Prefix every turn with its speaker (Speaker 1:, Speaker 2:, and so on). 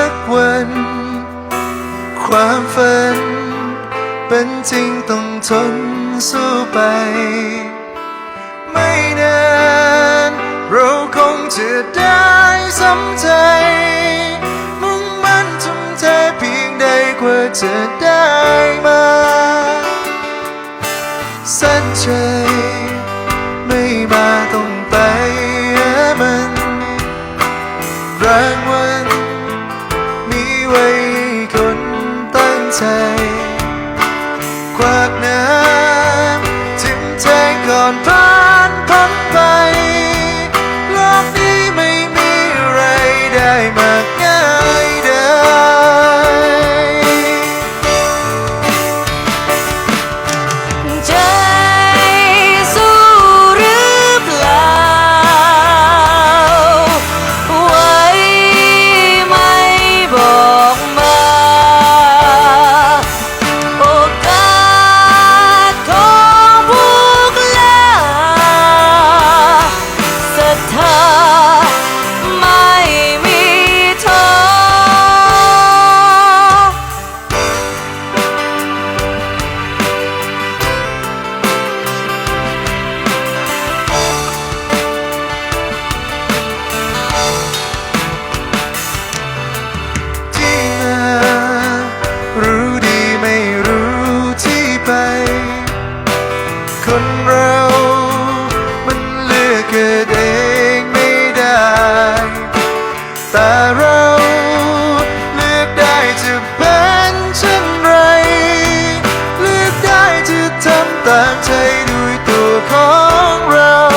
Speaker 1: สักวัน ความฝัน เป็นจริงต้องทนสู้ไป ไม่นานเราคงจะได้สมใจ มุ่งมั่นทุ่มเทเพียงใดกว่าจะได้มา สัญญา ตามใจด้วย
Speaker 2: ตัวของเรา